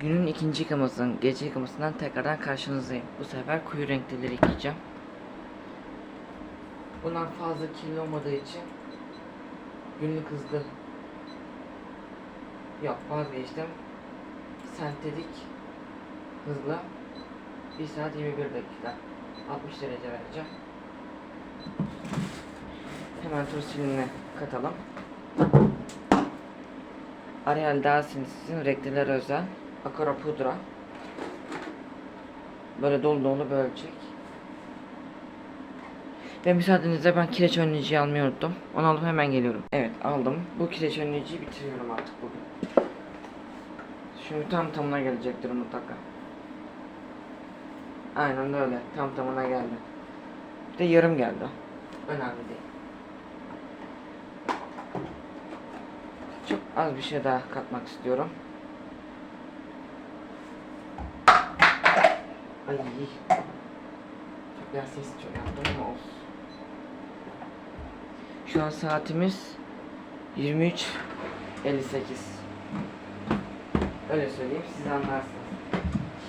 Günün ikinci yıkamasının, gece yıkamasından tekrardan karşınızdayım. Bu sefer koyu renkleri yıkayacağım. Bunlar fazla kirli olmadığı için günlük hızlı yok vazgeçtim. Sentetik hızlı 1 saat 21 dakika 60 derece vereceğim. Hemen tur silinine katalım. Ariel daha sinirsin, renkliler özel. Akara pudra. Böyle dolu dolu bölecek. Ve müsaadenizle ben kireç önleyiciyi almayı unuttum. Onu alıp hemen geliyorum. Evet aldım. Bu kireç önleyiciyi bitiriyorum artık bugün. Şimdi tam tamına gelecektir mutlaka. Aynen öyle. Tam tamına geldi. Bir de yarım geldi. Önemli değil. Çok az bir şey daha katmak istiyorum. Ay. Çok biraz ses çok yaptım ama olsun. Şu an saatimiz 23.58. Öyle söyleyeyim siz anlarsınız.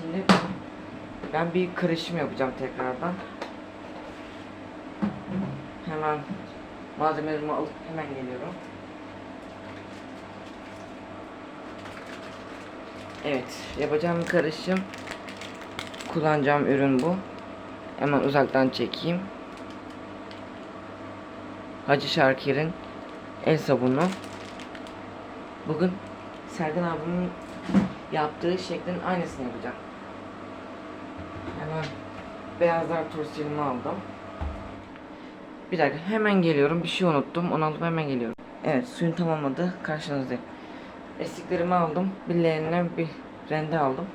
Şimdi ben bir karışım yapacağım tekrardan. Hemen malzemelerimi alıp hemen geliyorum. Evet, yapacağım karışım. Kullanacağım ürün bu. Hemen uzaktan çekeyim. Hacı Şarkir'in el sabunu. Bugün Sergen abimin yaptığı şeklin aynısını yapacağım. Hemen beyazlar tursilimi aldım. Bir dakika hemen geliyorum. Bir şey unuttum. Onu alıp hemen geliyorum. Evet suyun tamamladı. Karşınızdayım. Estiklerimi aldım. Birilerine bir rende aldım.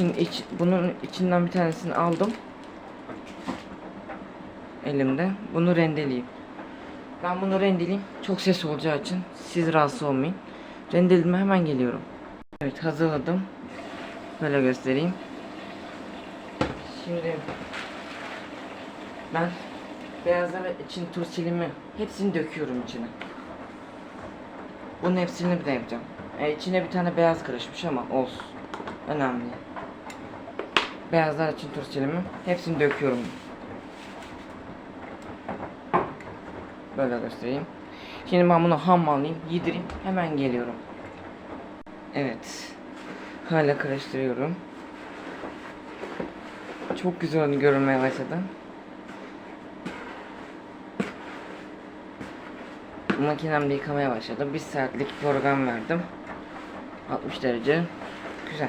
Şimdi iç, bunun içinden bir tanesini aldım. Elimde. Bunu rendeleyeyim. Ben bunu rendeleyeyim. Çok ses olacağı için siz rahatsız olmayın. Rendelime hemen geliyorum. Evet hazırladım. Böyle göstereyim. Şimdi ben beyazlar için turşilimi hepsini döküyorum içine. Bunun hepsini bir de yapacağım. E, içine bir tane beyaz karışmış ama olsun. Önemli. Beyazlar için turşilimi hepsini döküyorum. Böyle göstereyim. Şimdi ben bunu ham alayım, yedireyim. Hemen geliyorum. Evet. Hala karıştırıyorum. Çok güzel görünmeye başladı. Makinemde yıkamaya başladı. Bir saatlik program verdim. 60 derece. Güzel.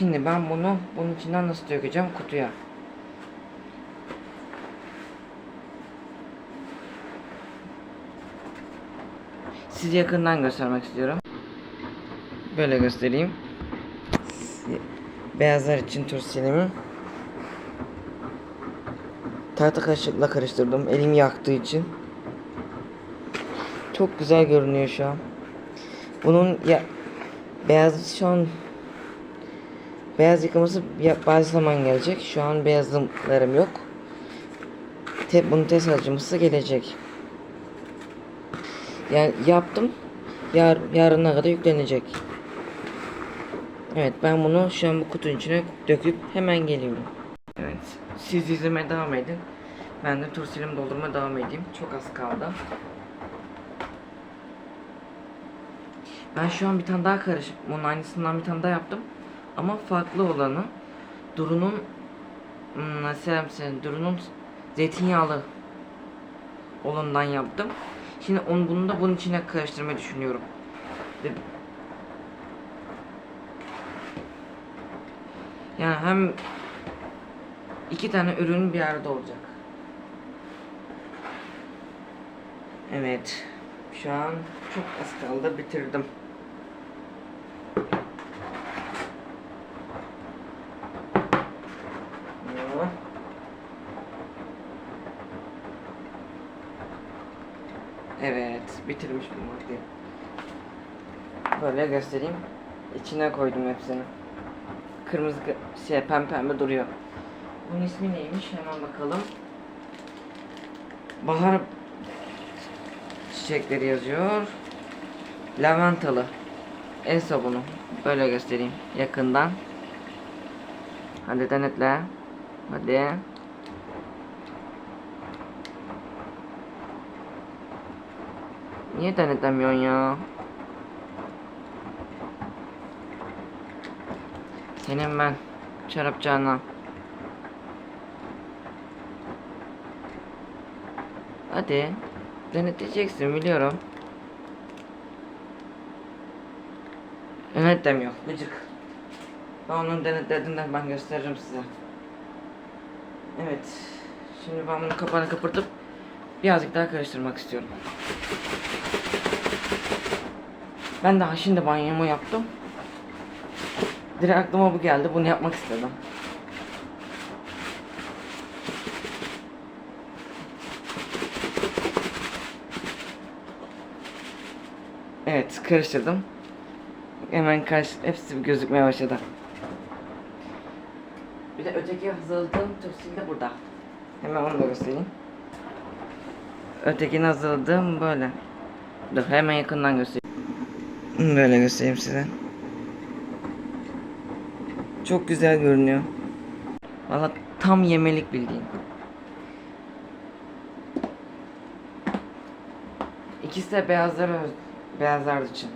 Şimdi ben bunu bunun içinden nasıl dökeceğim kutuya? Size yakından göstermek istiyorum. Böyle göstereyim. Beyazlar için turşilimi tahta kaşıkla karıştırdım. Elim yaktığı için. Çok güzel görünüyor şu an. Bunun ya beyaz şu an beyaz yıkaması bazı zaman gelecek. Şu an beyazlarım yok. Te, bunun test acıması gelecek. Yani yaptım. Yar, yarına kadar yüklenecek. Evet ben bunu şu an bu kutunun içine döküp hemen geliyorum. Evet siz izlemeye devam edin. Ben de tursilimi doldurmaya devam edeyim. Çok az kaldı. Ben şu an bir tane daha karışık. Bunun aynısından bir tane daha yaptım. Ama farklı olanı Duru'nun hmm, nasıl size, Duru'nun zeytinyağlı olanından yaptım. Şimdi onu bunu da bunun içine karıştırmayı düşünüyorum. Yani hem iki tane ürün bir arada olacak. Evet. Şu an çok az kaldı bitirdim. Ya. Evet, bitirmiş bu maddeyi. Böyle göstereyim. İçine koydum hepsini. Kırmızı şey pembe pembe duruyor. Bunun ismi neymiş? Hemen bakalım. bahar çiçekleri yazıyor. Lavantalı. El sabunu. Böyle göstereyim yakından. Hadi denetle. Hadi. Niye denetlemiyorsun ya? Senin ben şarapçağına. Hadi. Denetleyeceksin biliyorum. Denetlemiyor. Gıcık. Ben onun denetlediğinden ben gösteririm size. Evet. Şimdi ben bunu kapağını kapatıp birazcık daha karıştırmak istiyorum. Ben daha şimdi banyomu yaptım. Direkt aklıma bu geldi. Bunu yapmak istedim. Evet, karıştırdım. Hemen karış, hepsi gözükmeye başladı. Bir de öteki hazırladığım tursil de burada. Hemen onu da göstereyim. Ötekini hazırladığım böyle. Dur hemen yakından göstereyim. Böyle göstereyim size. Çok güzel görünüyor. Valla tam yemelik bildiğin. İkisi de beyazlar beyazlar için.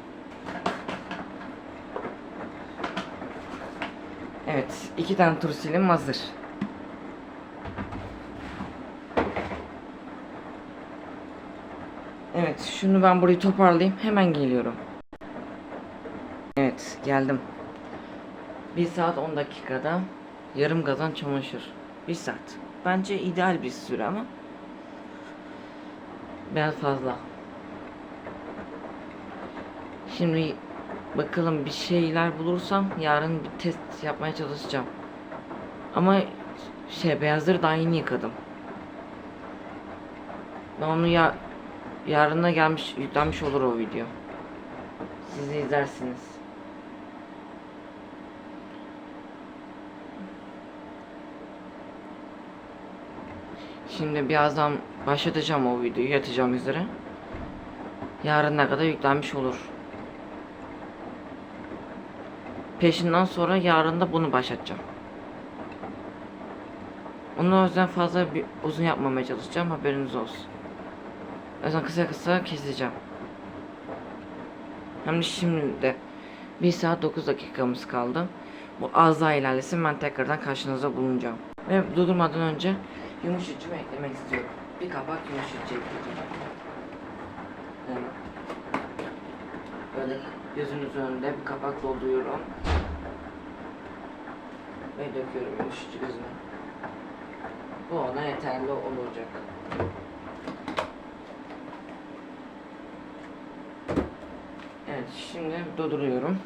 Evet, iki tane tursilim hazır. Evet, şunu ben burayı toparlayayım. Hemen geliyorum. Evet, geldim. 1 saat 10 dakikada yarım gazan çamaşır. 1 saat. Bence ideal bir süre ama biraz fazla. Şimdi bakalım bir şeyler bulursam yarın bir test yapmaya çalışacağım. Ama şey beyazları daha yeni yıkadım. Ben onu ya yarına gelmiş yüklenmiş olur o video. Siz izlersiniz. Şimdi birazdan başlatacağım o videoyu yatacağım üzere. Yarına kadar yüklenmiş olur. Peşinden sonra yarın da bunu başlatacağım. Onu o yüzden fazla bir uzun yapmamaya çalışacağım haberiniz olsun. O yüzden kısa kısa keseceğim. Hem de şimdi de 1 saat 9 dakikamız kaldı. Bu az daha ilerlesin ben tekrardan karşınızda bulunacağım. Ve durdurmadan önce yumuşatıcı eklemek istiyorum. Bir kabak yumuşatıcı ekleyeceğim. Böyle gözünüzün önünde bir kapak dolduruyorum. Ve döküyorum yumuşatıcı gözüne. Bu ona yeterli olacak. Evet şimdi durduruyorum.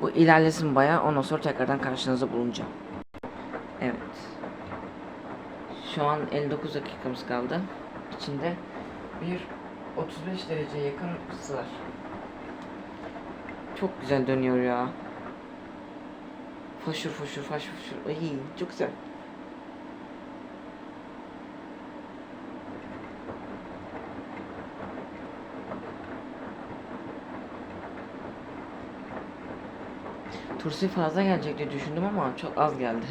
Bu ilerlesin bayağı ondan sonra tekrardan karşınızda bulunacağım. Evet. Şu an 59 dakikamız kaldı. İçinde bir 35 derece yakın ısı var. Çok güzel dönüyor ya. Foşur foşur foşur foşur. Ay çok güzel. Tursi fazla gelecek diye düşündüm ama çok az geldi.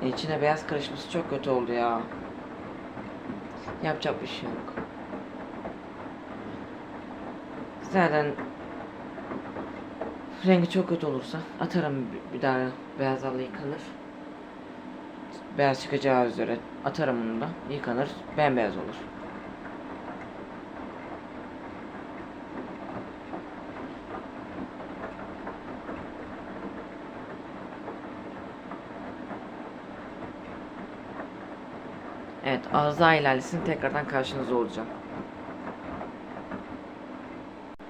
E, İçine beyaz karışması çok kötü oldu ya. Yapacak bir şey yok. Zaten rengi çok kötü olursa atarım bir- daha beyazlarla yıkanır. Beyaz çıkacağı üzere atarım onu da yıkanır bembeyaz olur. Evet az daha ilerlesin tekrardan karşınızda olacağım.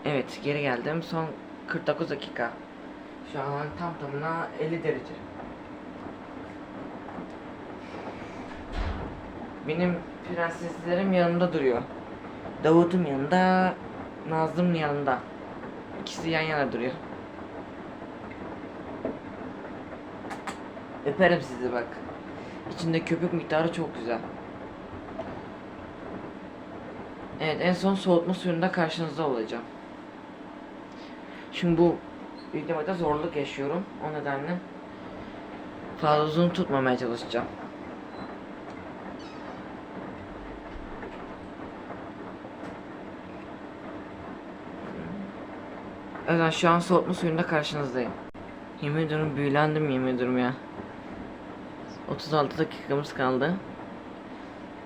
Evet geri geldim son 49 dakika. Şu an tam tamına 50 derece. Benim prenseslerim yanımda duruyor. Davut'um yanında, Nazlı'm yanında. İkisi yan yana duruyor. Öperim sizi bak. İçinde köpük miktarı çok güzel. Evet en son soğutma suyunda karşınızda olacağım. Şimdi bu videomda zorluk yaşıyorum. O nedenle fazla uzun tutmamaya çalışacağım. Evet şu an soğutma suyunda karşınızdayım. Yemin ediyorum büyülendim yemin ediyorum ya. 36 dakikamız kaldı.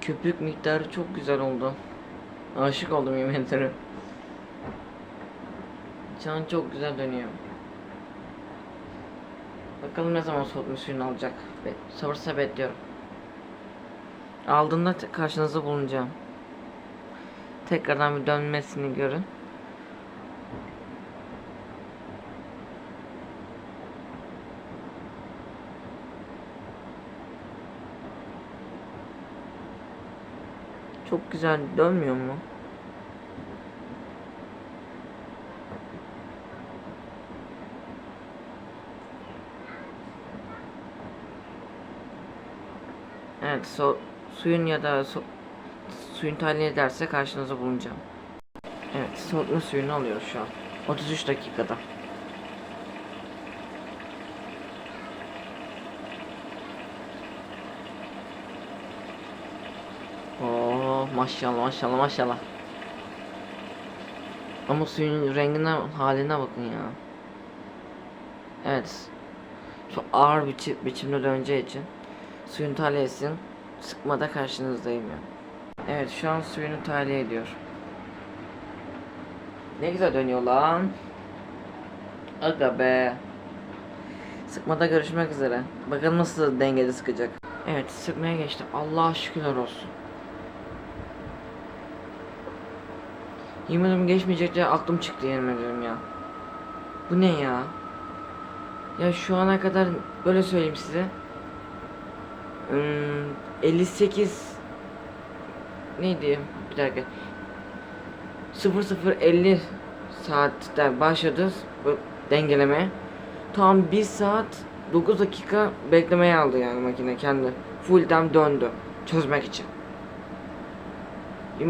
Köpük miktarı çok güzel oldu. Aşık oldum yemin ederim. Şu an çok güzel dönüyor. Bakalım ne zaman soğutma suyunu alacak. Be sabırsızla bekliyorum. Aldığında karşınızda bulunacağım. Tekrardan bir dönmesini görün. Çok güzel dönmüyor mu? Evet, so suyun ya da so suyun tahlil ederse karşınıza bulunacağım. Evet, soğutma suyunu alıyoruz şu an. 33 dakikada. Maşallah maşallah maşallah. Ama suyun rengine haline bakın ya. Evet. Çok ağır bir biçi biçimde döneceği için suyun tahliyesini sıkmada karşınızdayım ya. Evet şu an suyunu tahliye ediyor. Ne güzel dönüyor lan. Aga be. Sıkmada görüşmek üzere. Bakalım nasıl dengede sıkacak. Evet sıkmaya geçti. Allah'a şükürler olsun. Yemin ederim geçmeyecek diye aklım çıktı yemin ederim ya. Bu ne ya? Ya şu ana kadar böyle söyleyeyim size. Hmm, 58 neydi? Bir dakika. 0050 saatte başladı dengeleme. Tam 1 saat 9 dakika beklemeye aldı yani makine kendi. Full'den döndü çözmek için.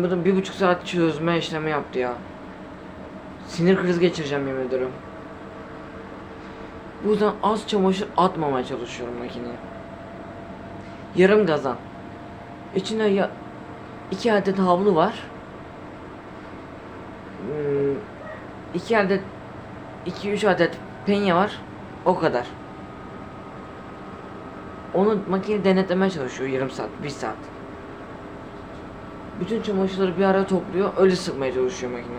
Ederim bir buçuk saat çözme işlemi yaptı ya. Sinir krizi geçireceğim yemin ederim. Bu yüzden az çamaşır atmamaya çalışıyorum makineye. Yarım gazan. İçinde ya iki adet havlu var. Hmm, iki adet iki üç adet penye var. O kadar. Onu makine denetlemeye çalışıyor yarım saat, bir saat. Bütün çamaşırları bir araya topluyor, öyle sıkmaya çalışıyor makine.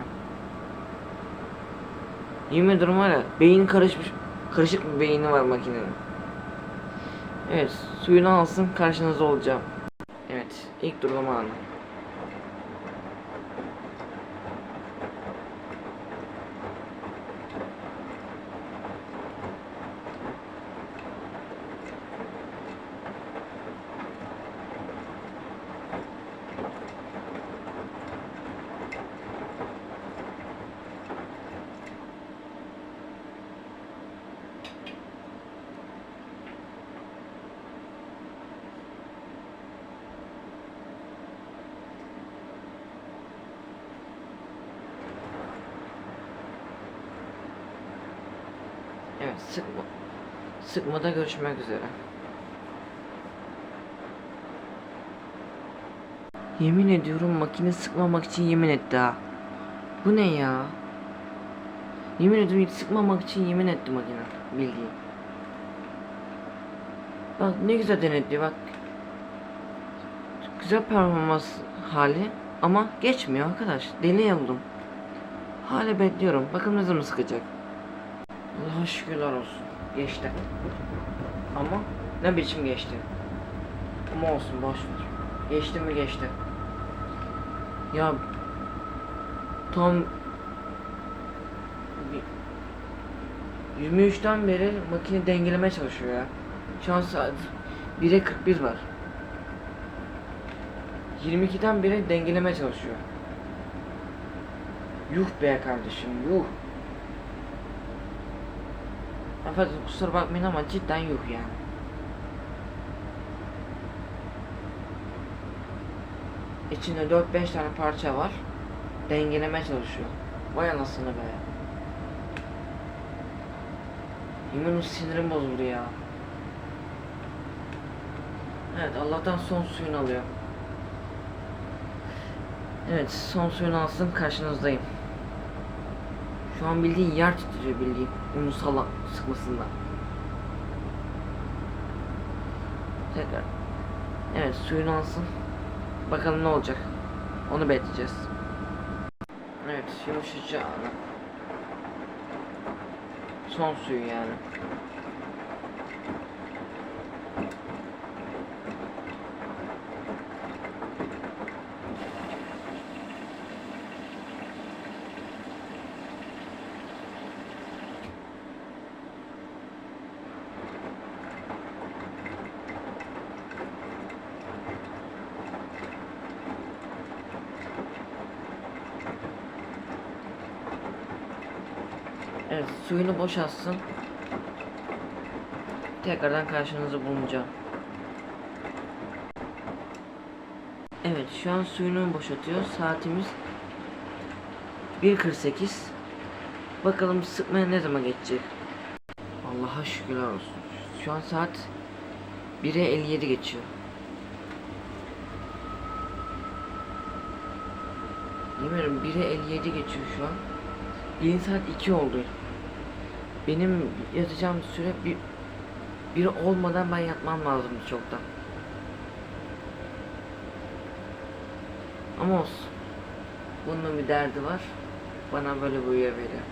Yemin ederim var ya, beyin karışmış, karışık bir beyni var makinenin. Evet, suyunu alsın, karşınızda olacağım. Evet, ilk durulama anı. Evet, sıkma. Sıkmada görüşmek üzere. Yemin ediyorum makine sıkmamak için yemin etti ha. Bu ne ya? Yemin ediyorum sıkmamak için yemin etti makine. Bildiğin. Bak ne güzel denetliyor bak. Güzel performans hali ama geçmiyor arkadaş. Deli oldum. Hala bekliyorum. Bakın ne zaman sıkacak. Allah'a şükürler olsun. Geçti. Ama ne biçim geçti. Ama olsun boş ver. Geçti mi geçti. Ya tam bir- 23'ten beri makine dengeleme çalışıyor ya. Şu an saat 1'e 41 var. 22'den beri dengeleme çalışıyor. Yuh be kardeşim yuh. Efendim kusura bakmayın ama cidden yuh yani. İçinde 4-5 tane parça var. dengelemeye çalışıyor. Vay anasını be. Yemin sinirim bozuldu ya. Evet Allah'tan son suyunu alıyor. Evet son suyunu alsın karşınızdayım. Şu an bildiğin yer titriyor bildiğin unu sala sıkmasından. Tekrar. Evet suyunu alsın. Bakalım ne olacak. Onu bekleyeceğiz. Evet yumuşayacak. Son suyu yani. Evet suyunu boşaltsın. Tekrardan karşınızda bulunacağım. Evet şu an suyunu boşaltıyor. Saatimiz 1.48. Bakalım sıkmaya ne zaman geçecek. Allah'a şükürler olsun. Şu an saat 1'e 57 geçiyor. Yemin 1'e 57 geçiyor şu an. Yeni saat 2 oldu. Benim yatacağım süre bir, bir olmadan ben yatmam lazım çoktan. Ama olsun. Bunun bir derdi var. Bana böyle veriyor.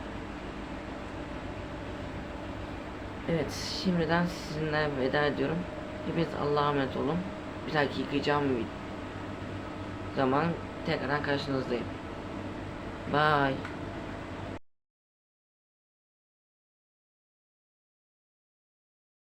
Evet, şimdiden sizinle veda ediyorum. Hepiniz Allah'a emanet olun. Bir dahaki yıkayacağım bir zaman tekrardan karşınızdayım. Bye.